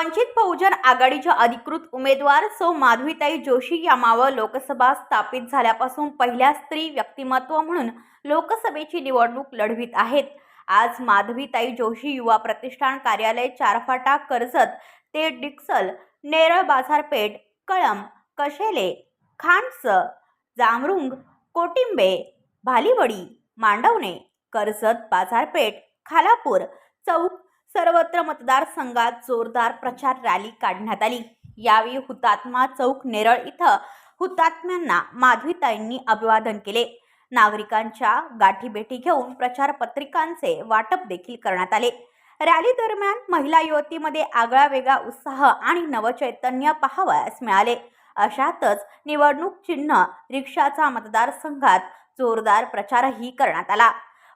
वंचित बहुजन आघाडीच्या अधिकृत उमेदवार सौ माधवीताई जोशी या मावळ लोकसभा स्थापित झाल्यापासून पहिल्या स्त्री व्यक्तिमत्व म्हणून लोकसभेची निवडणूक लढवित आहेत. आज माधवीताई जोशी युवा प्रतिष्ठान कार्यालय चारफाटा कर्जत ते डिक्सल नेरळ बाजारपेठ कळम कशेले खांडस जामरुंग कोटिंबे भालीवडी मांडवणे कर्जत बाजारपेठ खालापूर चौक सर्वत्र मतदारसंघात जोरदार प्रचार रॅली काढण्यात आली. यावेळी हुतात्मा चौक नेरळ इथं हुतात्म्यांना माधवीताईंनी अभिवादन केले. नागरिकांच्या गाठीभेटी घेऊन प्रचार पत्रिकांचे वाटप देखील करण्यात आले. रॅली दरम्यान महिला युवतीमध्ये आगळा वेगळा उत्साह आणि नवचैतन्य पाहावयास मिळाले. अशातच निवडणूक चिन्ह रिक्षाचा मतदारसंघात जोरदार प्रचारही करण्यात आला.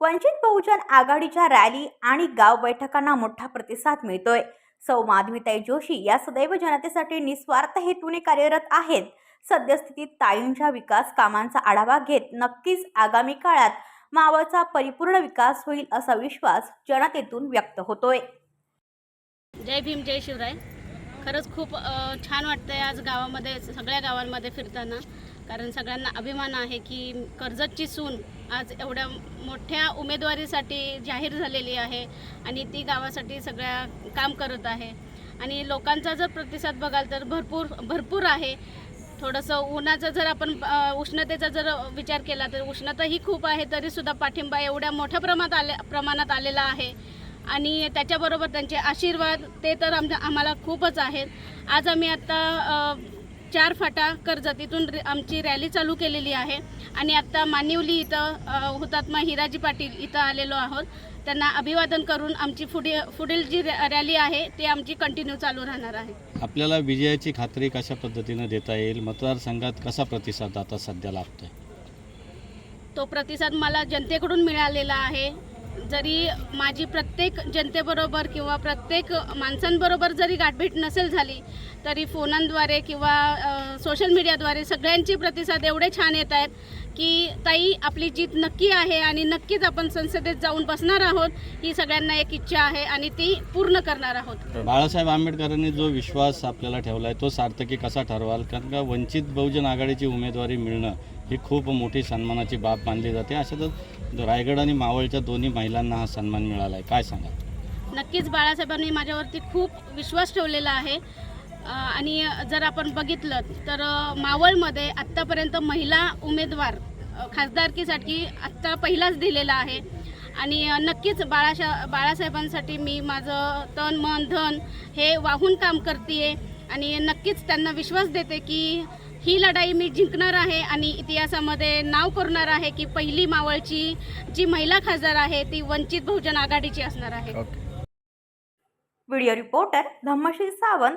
वंचित बहुजन आघाडीच्या रॅली आणि गाव बैठकांना मोठा प्रतिसाद मिळतोय. सौ माधवीताई जोशी या सदैव जनतेसाठी निस्वार्थ हेतूने कार्यरत आहेत. सद्यस्थितीत ताईंच्या विकास कामांचा आढावा घेत नक्कीच आगामी काळात मावळचा परिपूर्ण विकास होईल असा विश्वास जनतेतून व्यक्त होतोय. जय भीम जय शिवराय. खरंच खूप छान वाटतंय आज गावामध्ये सगळ्या गावांमध्ये फिरताना. कारण सगळ्यांना अभिमान आहे की कर्जतची सून आज एवढ्या मोठ्या उमेदवारीसाठी जाहीर झालेली आहे आणि ती गावासाठी सगळ्या काम करत आहे. आणि लोकांचा जर प्रतिसाद बघाल तर भरपूर भरपूर आहे. थोडंसं उन्हाचा जर आपण उष्णतेचा जर विचार केला तर उष्णता ही खूप आहे तरीसुद्धा पाठिंबा एवढ्या मोठ्या प्रमाणात आले प्रमाणात आलेला आहे. आणि त्याच्याबरोबर त्यांचे आशीर्वाद ते तर आम आम्हाला खूपच आहेत. आज आम्ही आत्ता चार फाटा कर्जत इथून आमची रॅली चालू केलेली आहे. आणि आत्ता मानिवली इथं हुतात्मा हिराजी पाटील इथं आलेलो आहोत. त्यांना अभिवादन करून आमची पुढे पुढील जी रॅ- रॅली आहे ती आमची कंटिन्यू चालू राहणार आहे. आपल्याला विजयाची खात्री कशा पद्धतीनं देता येईल? मतदारसंघात कसा प्रतिसाद आता सध्या लाभतोय? तो प्रतिसाद मला जनतेकडून मिळालेला आहे. जरी माझी प्रत्येक जनतेबरोबर किंवा प्रत्येक माणसांबरोबर जरी गाठभेट नसेल झाली तरी फोनांद्वारे किंवा सोशल मीडियाद्वारे सगळ्यांचे प्रतिसाद एवढे छान येत आहेत. की ताई आपली जीत नक्की आहे आणि नक्कीच आपण संसदेत जाऊन बसणार आहोत ही सगळ्यांना एक इच्छा आहे आणि ती पूर्ण करणार आहोत. बाळासाहेब आंबेडकरांनी जो विश्वास आपल्याला ठेवला आहे तो सार्थकी कसा ठरवाल? कारण का वंचित बहुजन आघाडीची उमेदवारी मिळणं ही खूप मोठी सन्मानाची बाब मानली जाते. अशातच रायगड आणि मावळच्या दोन्ही महिलांना हा सन्मान मिळाला आहे काय सांगा नक्कीच बाळासाहेबांनी माझ्यावरती खूप विश्वास ठेवलेला आहे. आणि जर आपण बघितलं तर मावळमध्ये आत्तापर्यंत महिला उमेदवार खासदारकीसाठी आत्ता पहिलाच दिलेला आहे. आणि नक्कीच बाळाशा बाळासाहेबांसाठी मी माझं तन मन धन हे वाहून काम करते आणि नक्कीच त्यांना विश्वास देते की ही लढाई मी जिंकणार आहे आणि इतिहासामध्ये नाव करणार आहे की पहिली मावळची जी महिला खासदार आहे ती वंचित बहुजन आघाडीची असणार आहे. Video reporter Dhammasheel Sawant